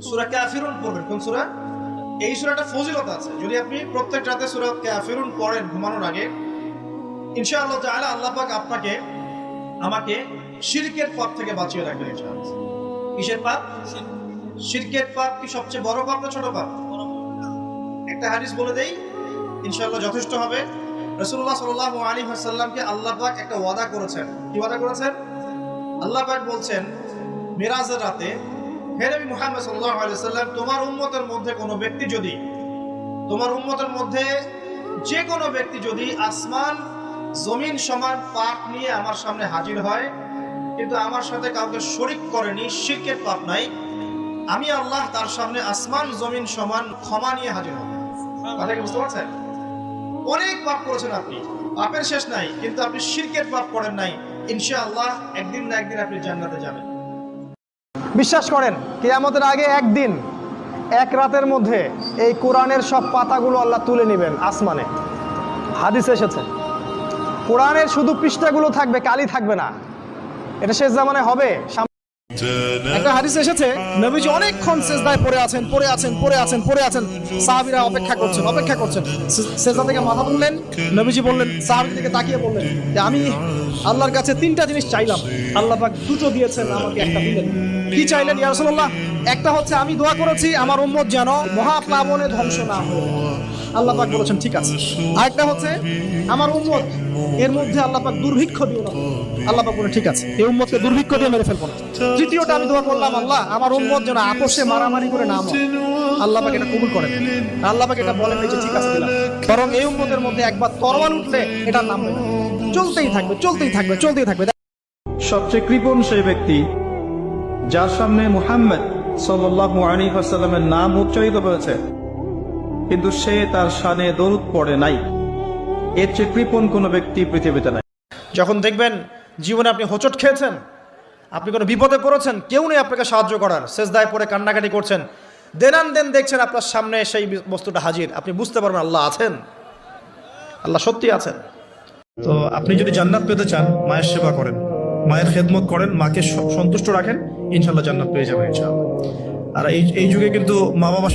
সূরা কাফিরুন পড়বেন। কোন সূরা? এই সূরাটা ফজিলত আছে। যদি আপনি প্রত্যেক রাতে সূরা কাফিরুন পড়েন ঘুমানোর আগে, ইনশাআল্লাহ তাআলা আল্লাহ পাক আপনাকে, আমাকে শিরকের পাপ থেকে বাঁচিয়ে রাখবেন ইনশাআল্লাহ। কিসের পাপ? শিরকের পাপ কি সবচেয়ে বড় পাপ না ছোট পাপ? একটা হাদিস বলে দেই, ইনশাআল্লাহ যথেষ্ট হবে। রাসূলুল্লাহ সাল্লাল্লাহু আলাইহি ওয়াসাল্লামকে আল্লাহ পাক একটা ওয়াদা করেছেন। কি ওয়াদা করেছেন? আল্লাহ পাক বলছেন, মিরাজের রাতে মুহাম্মদ সাল্লাল্লাহু আলাইহি ওয়াসাল্লাম, তোমার উম্মতের মধ্যে কোনো ব্যক্তি যদি, তোমার উম্মতের মধ্যে যে কোনো ব্যক্তি যদি আসমান, জমিন সমান পাপ নিয়ে আমার সামনে হাজির হয়, কিন্তু আমার সাথে কাউকে শরিক করেনি, শিরকের পাপ নাই, আমি আল্লাহ তার সামনে আসমান, জমিন সমান ক্ষমা নিয়ে হাজির হব। কথা কি বুঝতে পারছেন? অনেক পাপ করেছেন আপনি, পাপের শেষ নাই, কিন্তু আপনি শিরকের পাপ করেন নাই, ইনশাআল্লাহ একদিন না একদিন আপনি জান্নাতে যাবেন। বিশ্বাস করেন, কেয়ামতের আগে একদিন, এক রাতের মধ্যে এই কোরআনের সব পাতাগুলো আল্লাহ তুলে নেবেন আসমানে। হাদিস এসেছে। কোরআনের শুধু পৃষ্ঠাগুলো থাকবে, কালি থাকবে না। এটা শেষ জামানে হবে একটা হাদিস এসেছে, নবীজি অনেকক্ষণ সেজদায় পড়ে আছেন পড়ে আছেন পড়ে আছেন পড়ে আছেন। সাহাবীরা অপেক্ষা করছেন অপেক্ষা করছেন। সেজদা থেকে মাথা তুললেন, নবীজি বললেন, সাহাবীর দিকে তাকিয়ে বললেন যে, আমি আল্লাহর কাছে তিনটা জিনিস চাইলাম। আল্লাহ পাক দুটো দিয়েছেন, আমাকে একটা দিলেন। কি চাইলেন, ইয়া রাসূলুল্লাহ? একটা হচ্ছে, আমি দোয়া করেছি, আমার উম্মত যেন মহাপ্লাবনে ধ্বংস না হয়। আল্লাহ পাক বলেছেন, ঠিক আছে। আরেকটা হচ্ছে, আমার উম্মত, এর মধ্যে আল্লাহ পাক দুর্ভিক্ষ দিও না। আল্লাহ পাক বলে, ঠিক আছে, এই উম্মতকে দুর্ভিক্ষ দিয়ে মেরে ফেলব না। তৃতীয়টা আমি দোয়া করলাম, আল্লাহ, আমার উম্মত যেন আপোষে মারামারি করে না মরে। আল্লাহ পাক এটা কবুল করেন। আল্লাহ পাক এটা বলেন যে ঠিক আছে দিলাম। বরং এই উম্মতের মধ্যে একবার তরোয়াল উঠলে এটা নামবে চলতেই থাকবে চলতেই থাকবে চলতেই থাকবে। সবচেয়ে কৃপণ সেই ব্যক্তি যার সামনে মুহাম্মদ সাল্লাল্লাহু আলাইহি ওয়াসাল্লামের নাম উচ্চারিত হয়েছে। কিন্তু সে তার শানে দরুদ পড়ে নাই। এর চেয়ে কৃপণ কোনো ব্যক্তি পৃথিবীতে নাই। যখন দেখবেন জীবনে আপনি হোঁচট খেয়েছেন, আপনি কোনো বিপদে পড়েছেন, কেউ নেই আপনাকে সাহায্য করার শেষদায় পরে কান্নাকাটি করছেন, দেনান দেন দেখছেন আপনার সামনে সেই বস্তুটা হাজির, আপনি বুঝতে পারবেন আল্লাহ আছেন। আল্লাহ সত্যি আছেন। তো আপনি যদি জান্নাত পেতে চান, মায়ের সেবা করেন, মায়ের খেদমত করেন, মাকে সন্তুষ্ট রাখেন ইনশাল্লাহ জান্নাত পেয়ে যাবেন ইনশাআল্লাহ। আর এই এই যুগে কিন্তু মা বাবা